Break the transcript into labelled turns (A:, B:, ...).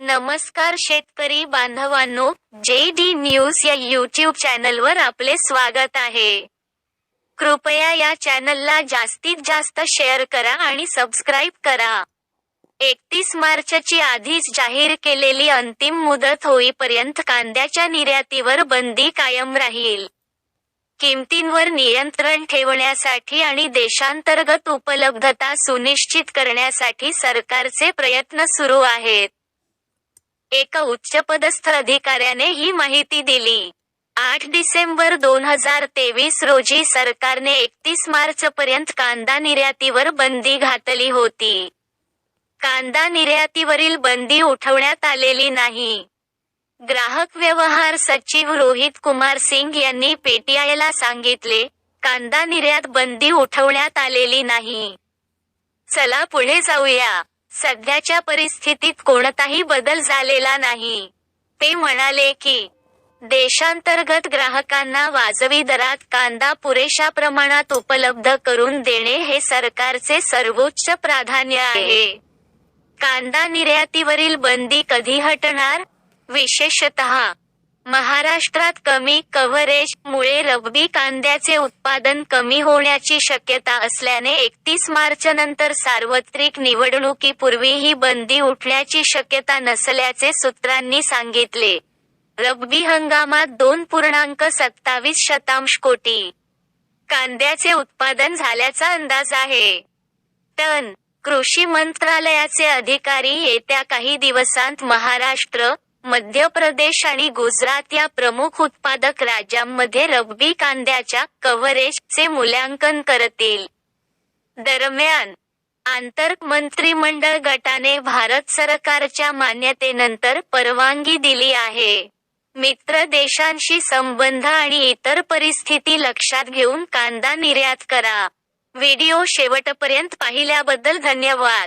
A: नमस्कार शेतकरी बांधवांनो जे डी न्यूज या यूट्यूब चॅनलवर आपले स्वागत आहे. कृपया या चॅनलला जास्तीत जास्त शेअर करा आणि सबस्क्राईब करा. एकतीस मार्चची आधीच जाहीर केलेली अंतिम मुदत होईपर्यंत कांद्याच्या निर्यातीवर बंदी कायम राहील. किमतींवर नियंत्रण ठेवण्यासाठी आणि देशांतर्गत उपलब्धता सुनिश्चित करण्यासाठी सरकारचे प्रयत्न सुरू आहेत. एका उच्चपदस्थ अधिकाऱ्याने ही माहिती दिली. आठ डिसेंबर दोन हजार तेवीस रोजी सरकारने एकतीस मार्च पर्यंत कांदा निर्यातीवर बंदी घातली होती. कांदा निर्यातीवरील बंदी उठवण्यात आलेली नाही. ग्राहक व्यवहार सचिव रोहित कुमार सिंग यांनी पेटीआयला सांगितले कांदा निर्यात बंदी उठवण्यात आलेली नाही. चला पुढे जाऊया. सध्याच्या परिस्थितीत कोणताही बदल झालेला नाही. ते म्हणाले की देशांतर्गत ग्राहकांना वाजवी दरात कांदा पुरेशा प्रमाणात उपलब्ध करून देणे हे सरकारचे सर्वोच्च प्राधान्य आहे. कांदा निर्यातीवरील बंदी कधी हटणार? विशेषतः महाराष्ट्रात कमी कव्हरेज मुळे रब्बी कांद्याचे उत्पादन कमी होण्याची शक्यता असल्याने एकतीस मार्च नंतर सार्वत्रिक निवडणुकीपूर्वी ही बंदी उठण्याची शक्यता नसल्याचे सूत्रांनी सांगितले. रब्बी हंगामात दोन पूर्णांक सत्तावीस शतांश कोटी कांद्याचे उत्पादन झाल्याचा अंदाज आहे. टन कृषी मंत्रालयाचे अधिकारी येत्या काही दिवसांत महाराष्ट्र मध्य प्रदेश आणि गुजरात या प्रमुख उत्पादक राज्यांमध्ये रब्बी कांद्याच्या कव्हरेजचे मूल्यांकन करतील. दरम्यान आंतर मंत्रिमंडळ गटाने भारत सरकारच्या मान्यतेनंतर परवानगी दिली आहे. मित्र देशांशी संबंध आणि इतर परिस्थिती लक्षात घेऊन कांदा निर्यात करा. व्हिडिओ शेवटपर्यंत पाहिल्याबद्दल धन्यवाद.